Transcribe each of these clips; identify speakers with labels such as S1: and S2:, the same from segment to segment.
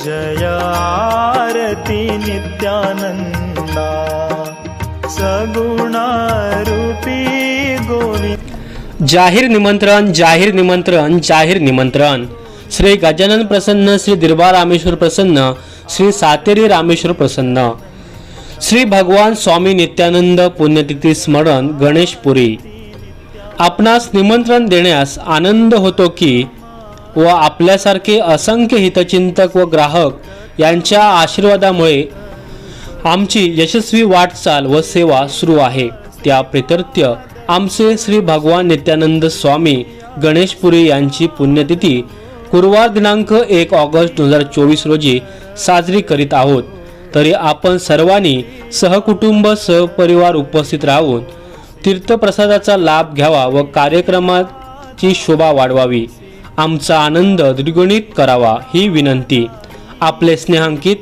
S1: जय आरती नित्यानंदा सगुणारूपी गोविंद।
S2: जाहीर निमंत्रण जाहीर निमंत्रण जाहीर निमंत्रण। श्री गजानन प्रसन्न श्री दिरबा रामेश्वर प्रसन्न श्री सातेरी रामेश्वर प्रसन्न। श्री भगवान स्वामी नित्यानंद पुण्यतिथी स्मरण गणेशपुरी। आपणास निमंत्रण देण्यास आनंद होतो की व आपल्यासारखे असंख्य हितचिंतक व ग्राहक यांच्या आशीर्वादामुळे आमची यशस्वी वाटचाल व सेवा सुरू आहे. त्या प्रितर्त्य आमचे श्री भगवान नित्यानंद स्वामी गणेशपुरी यांची पुण्यतिथी गुरुवार दिनांक एक ऑगस्ट दोन हजार चोवीस रोजी साजरी करीत आहोत. तरी आपण सर्वांनी सहकुटुंब सहपरिवार उपस्थित राहून तीर्थप्रसादाचा लाभ घ्यावा व कार्यक्रमाची शोभा वाढवावी. आमचा आनंद द्विगुणित करावा ही विनंती. आपले स्नेहांकित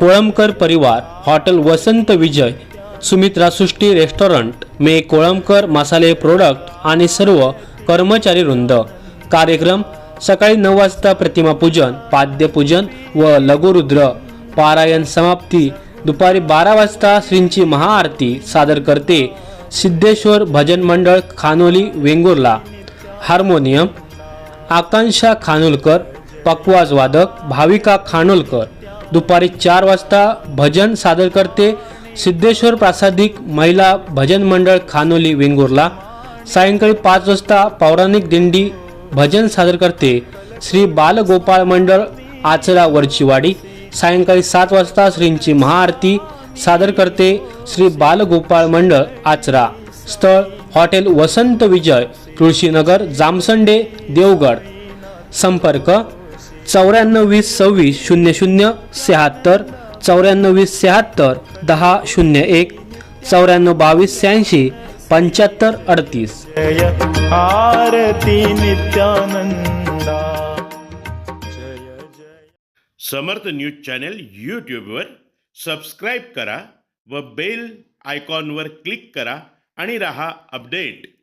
S2: कोळंबकर परिवार हॉटेल वसंत विजय सुमित्रा सृष्टी रेस्टॉरंट मे कोळंबकर मसाले प्रोडक्ट आणि सर्व कर्मचारी वृंद. कार्यक्रम सकाळी नऊ वाजता प्रतिमापूजन पाद्यपूजन व लघुरुद्र. पारायण समाप्ती. दुपारी बारा वाजता श्रींची महाआरती सादर करते सिद्धेश्वर भजन मंडळ खानोली वेंगुर्ला. हार्मोनियम आकांक्षा खानोलकर पकवाज वादक भाविका खानोलकर. दुपारी चार वाजता भजन सादर करते सिद्धेश्वर प्रासादिक महिला भजन मंडळ खानोली वेंगुर्ला. सायंकाळी पाच वाजता पौराणिक दिंडी भजन सादर करते श्री बालगोपाळ मंडळ आचरा वरचीवाडी. सायंकाळी सात वाजता श्रींची महाआरती सादर करते श्री बालगोपाळ मंडळ आचरा. स्थळ हॉटेल वसंत विजय तुळशीनगर जामसंडे देवगड. संपर्क चौऱ्याण्णव वीस सव्वीस शून्य शून्य शहात्तर चौऱ्याण्णव वीस शहात्तर दहा शून्य एक चौऱ्याण्णव बावीस शहाऐंशी पंच्याहत्तर अडतीस.
S1: आरती नित्यानंदा. जय जय
S3: समर्थ न्यूज चॅनल यूट्यूबवर सबस्क्राईब करा व बेल आयकॉनवर क्लिक करा आणि रहा अपडेट.